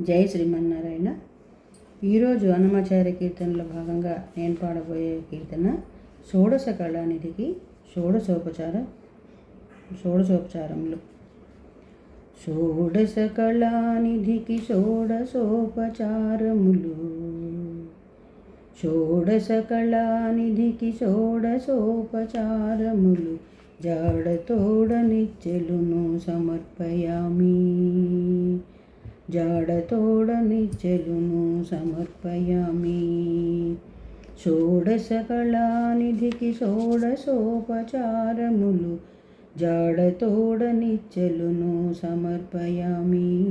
జై శ్రీమన్నారాయణ. ఈరోజు అన్నమాచార్య కీర్తనలో భాగంగా నేను పాడబోయే కీర్తన షోడశ కళానిధికి షోడశోపచార షోడశోపచారములు. షోడశ కళానిధికి షోడశోపచారములు. షోడశ కళానిధికి షోడశోపచారములు. జాడతోడ నిచ్చెలును సమర్పయామి. జాడతోడ నిచ్చెలును సమర్పయామి. షోడశ కళానిధికి షోడశోపచారములు జాడతోడ నిచ్చెలును సమర్పయామి.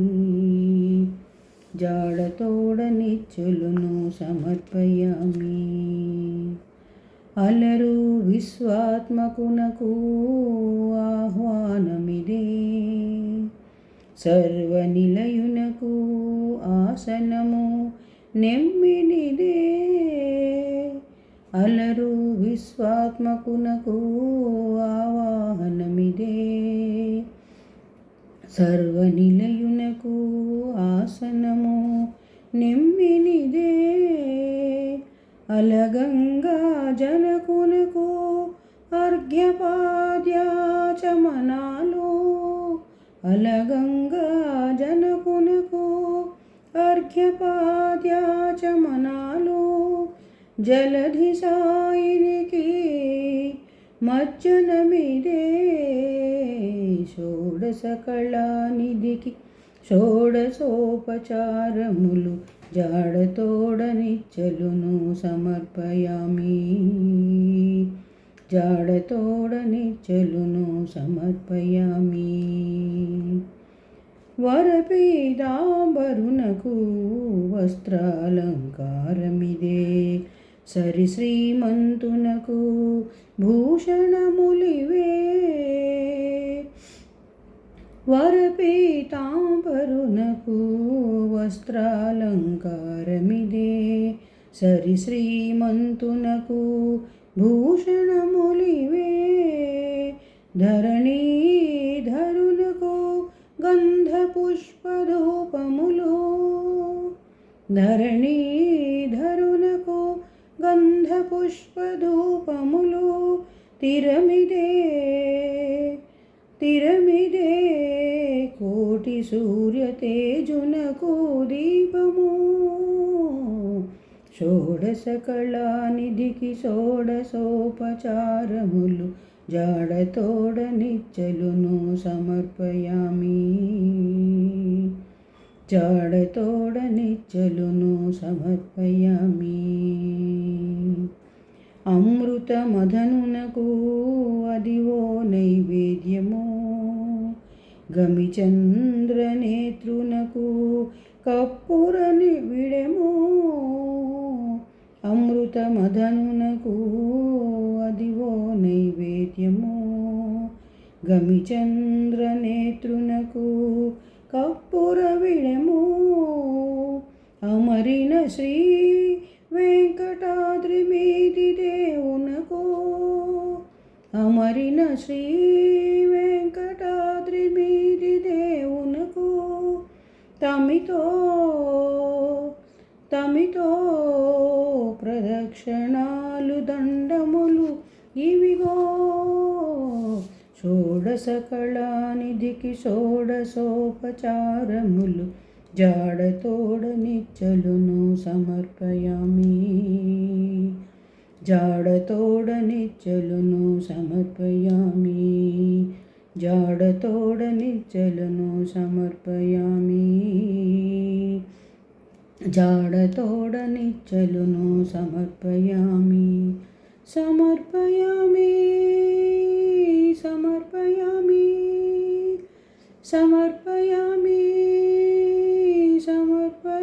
జాడతోడ నిచ్చెలును సమర్పయామి. అలరు విశ్వాత్మకునకు ఆహ్వానమిదే. సర్వనిలయునకు ఆసనము నెమ్మినిదే. అలరు విశ్వాత్మకునకు ఆవాహనమిదే. సర్వనిలయునకు ఆసనము నెమ్మినిదే. అలగంగా జనకునకు అర్ఘ్యపాద్యాచమనాలు అలగంగా జనకునకు అర్ఘ్యపాద్యాచమనాలు జలధి సాయినికి మజ్జనమిదే షోడశ కళానిధికి షోడశోపచారములు జాడతోడ నిచ్చలును సమర్పయామి జాడతోడని చెలును సమర్పయామి. వరపీదాంబరునకు వస్త్రాలంకారమిదే. సరి శ్రీమంతునకు భూషణములివే. వరపీతాంబరునకు వస్త్రాలంకారమిదే. సరి శ్రీమంతునకు భూషణములివే ధరణీధరునకు గంధపుష్పధూపములు ధరణీధరునకు గంధపుష్పధూపములు తిరమిదే తిరమిదే కోటి సూర్య తేజునకు దీపము షోడశ కళానిధికి షోడశోపచారములు జాడతోడ నిచ్చలును సమర్పయామి. జాడతోడ నిచ్చలును సమర్పయామి. అమృత మదనునకు అదివో నైవేద్యము. గమిచంద్రనేత్రునకు కప్పురని విడెము. అమృత మదనునకు అదివో నైవేద్యము. గమిచంద్రనేత్రునకు కప్పుర విడము. అమరిన శ్రీ వెంకటాద్రి మీది దేవునకు అమరిన శ్రీ వెంకటాద్రి మీది దేవునకు తమితో తమితో ప్రదక్షిణాలు దండములు ఇవిగో. షోడశ కళానిధికి షోడశోపచారములు జాడతోడ నిచ్చలును సమర్పయామి. జాడతోడ నిచ్చలును సమర్పయామి. జాడతోడ నిచ్చలును సమర్పయామి. జాడతోడ నిచ్చలును సమర్పయామి. సమర్పయామి సమర్పయామి సమర్పయామి సమర్పయామి